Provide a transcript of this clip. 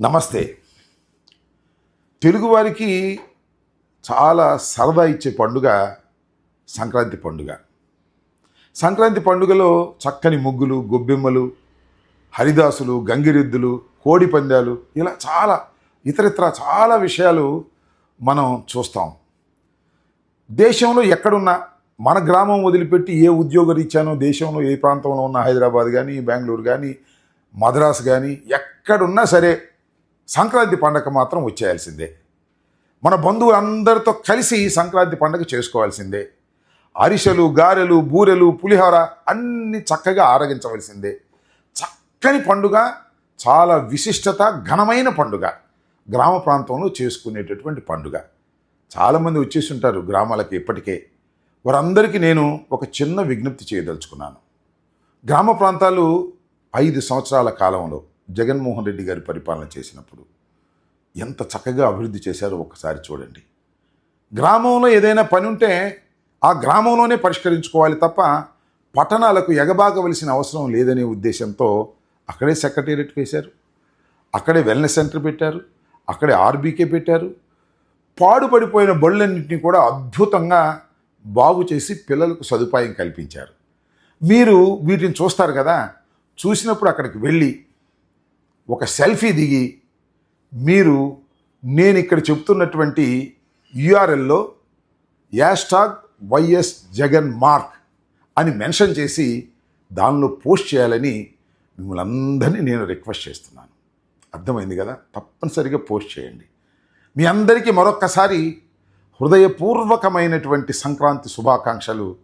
నమస్తే. తెలుగువారికి చాలా సరదా ఇచ్చే పండుగ సంక్రాంతి పండుగ. సంక్రాంతి పండుగలో చక్కని ముగ్గులు గొబ్బెమ్మలు హరిదాసులు గంగిరెద్దులు కోడి పందాలు ఇలా చాలా ఇతరితర చాలా విషయాలు మనం చూస్తాం. దేశంలో ఎక్కడున్నా మన గ్రామం వదిలిపెట్టి ఏ ఉద్యోగరీత్యానో దేశంలో ఏ ప్రాంతంలో ఉన్న హైదరాబాద్ కానీ బెంగళూరు కానీ మద్రాసు కానీ ఎక్కడున్నా సరే సంక్రాంతి పండగ మాత్రం వచ్చేయాల్సిందే. మన బంధువులందరితో కలిసి సంక్రాంతి పండగ చేసుకోవాల్సిందే. అరిసెలు గారెలు బూరెలు పులిహోర అన్ని చక్కగా ఆరగించవలసిందే. చక్కని పండుగ చాలా విశిష్టత ఘనమైన పండుగ. గ్రామ ప్రాంతంలో చేసుకునేటటువంటి పండుగ. చాలామంది వచ్చేసి ఉంటారు గ్రామాలకి ఇప్పటికే. వారందరికీ నేను ఒక చిన్న విజ్ఞప్తి చేయదలుచుకున్నాను. గ్రామ ప్రాంతాలు ఐదు సంవత్సరాల కాలంలో జగన్మోహన్ రెడ్డి గారి పరిపాలన చేసినప్పుడు ఎంత చక్కగా అభివృద్ధి చేశారో ఒకసారి చూడండి. గ్రామంలో ఏదైనా పని ఉంటే ఆ గ్రామంలోనే పరిష్కరించుకోవాలి తప్ప పట్టణాలకు ఎగబాగవలసిన అవసరం లేదనే ఉద్దేశంతో అక్కడే సెక్రటేరియట్ వేశారు. అక్కడే వెల్నెస్ సెంటర్ పెట్టారు. అక్కడే ఆర్బీకే పెట్టారు. పాడుపడిపోయిన బళ్ళన్నింటినీ కూడా అద్భుతంగా బాగు చేసి పిల్లలకు సదుపాయం కల్పించారు. మీరు వీటిని చూస్తారు కదా చూసినప్పుడు అక్కడికి వెళ్ళి ఒక సెల్ఫీ దిగి మీరు నేను ఇక్కడ చెప్తున్నటువంటి యుఆర్ఎల్లో యాష్టాగ్ వైఎస్ జగన్ మార్క్ అని మెన్షన్ చేసి దానిలో పోస్ట్ చేయాలని మిమ్మల్ని అందరినీ నేను రిక్వెస్ట్ చేస్తున్నాను. అర్థమైంది కదా? తప్పనిసరిగా పోస్ట్ చేయండి. మీ అందరికీ మరొక్కసారి హృదయపూర్వకమైనటువంటి సంక్రాంతి శుభాకాంక్షలు